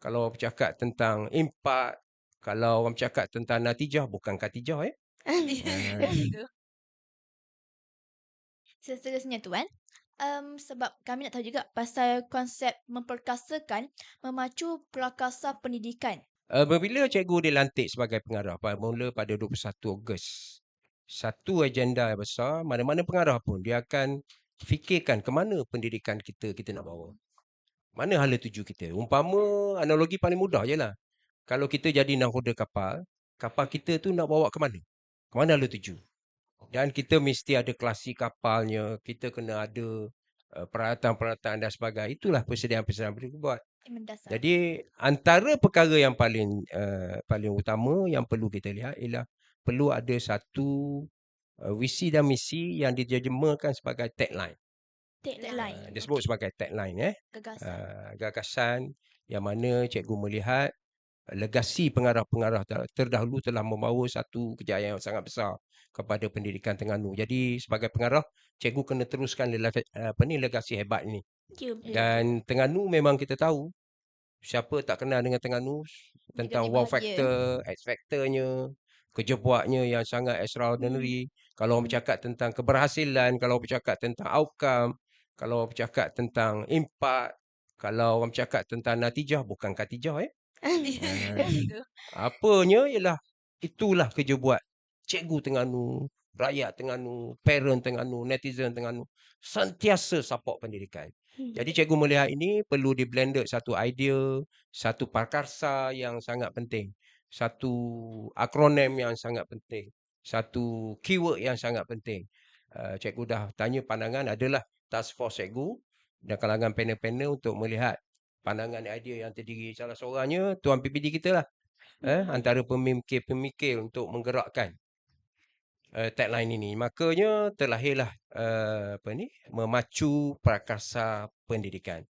Kalau bercakap tentang impak, kalau orang bercakap tentang natijah, bukan katijah eh. Ah. Betul. Seterusnya Tuan, um, sebab kami nak tahu juga pasal konsep memperkasakan memacu prakarsa pendidikan. Uh, bila cikgu dilantik sebagai pengarah, mula pada 21 Ogos. Satu agenda yang besar, mana-mana pengarah pun, dia akan fikirkan ke mana pendidikan kita kita nak bawa. Mana hala tuju kita. Umpama analogi paling mudah je lah. Kalau kita jadi nahkoda kapal, kapal kita tu nak bawa ke mana? Ke mana hala tuju? Dan kita mesti ada klasi kapalnya, kita kena ada uh, peralatan-peralatan dan sebagainya. Itulah persediaan-persediaan boleh buat. Mendasar. Jadi antara perkara yang paling uh, paling utama yang perlu kita lihat ialah perlu ada satu uh, visi dan misi yang diterjemahkan sebagai tagline. Tagline. Uh, disebut sebagai tagline eh. Gagasan. Uh, gagasan yang mana cikgu melihat legasi pengarah-pengarah terdahulu telah membawa satu kejayaan yang sangat besar kepada pendidikan Terengganu. Jadi sebagai pengarah, cikgu kena teruskan apa ni legasi hebat ini. Dan Terengganu memang kita tahu siapa tak kenal dengan Terengganu tentang wow factor, X factornya, kerja buatnya yang sangat extraordinary. Hmm. Kalau orang bercakap tentang keberhasilan, kalau bercakap tentang outcome, kalau bercakap tentang impact, kalau orang bercakap tentang natijah bukan katijah eh. Uh, apanya ialah itulah kerja buat cikgu Terengganu, rakyat Terengganu, parent Terengganu, netizen Terengganu sentiasa support pendidikan. Hmm. Jadi cikgu melihat ini perlu di blended satu idea, satu prakarsa yang sangat penting, satu akronim yang sangat penting, satu keyword yang sangat penting. Uh, cikgu dah tanya pandangan adalah task force cikgu dan kalangan panel-panel untuk melihat pandangan idea yang terdiri salah seorangnya tuan PPD kita lah. Eh, hmm. antara pemikir-pemikir untuk menggerakkan uh, tagline ini. Makanya terlahirlah uh, apa ni memacu prakarsa pendidikan.